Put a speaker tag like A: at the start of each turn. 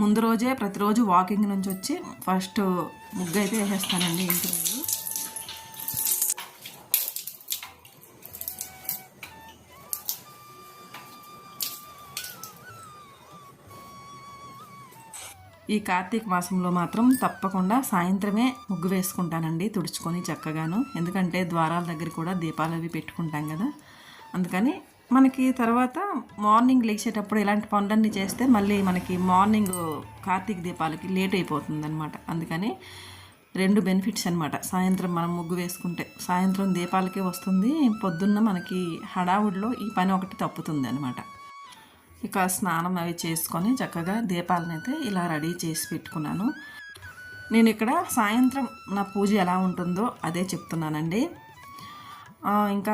A: ముందు రోజే ప్రతిరోజు వాకింగ్ నుంచి వచ్చి ఫస్ట్ ముగ్గు అయితే వేసేస్తానండి ఇంటి ముందు ఈ కార్తీక మాసంలో మాత్రం తప్పకుండా సాయంత్రమే ముగ్గు వేసుకుంటానండి తుడుచుకొని చక్కగాను. ఎందుకంటే ద్వారాల దగ్గర కూడా దీపాలు అవి పెట్టుకుంటాం కదా. అందుకని మనకి తర్వాత మార్నింగ్ లేచేటప్పుడు ఇలాంటి పనులన్నీ చేస్తే మళ్ళీ మనకి మార్నింగ్ కార్తీక దీపాలకి లేట్ అయిపోతుంది అనమాట అందుకని రెండు బెనిఫిట్స్ అనమాట సాయంత్రం మనం ముగ్గు వేసుకుంటే సాయంత్రం దీపాలకే వస్తుంది పొద్దున్న మనకి హడావుడిలో ఈ పని ఒకటి తప్పుతుంది అనమాట ఇక స్నానం అవి చేసుకొని చక్కగా దీపాలను అయితే ఇలా రెడీ చేసి పెట్టుకున్నాను. నేను ఇక్కడ సాయంత్రం నా పూజ ఎలా ఉంటుందో అదే చెప్తున్నానండి. ఇంకా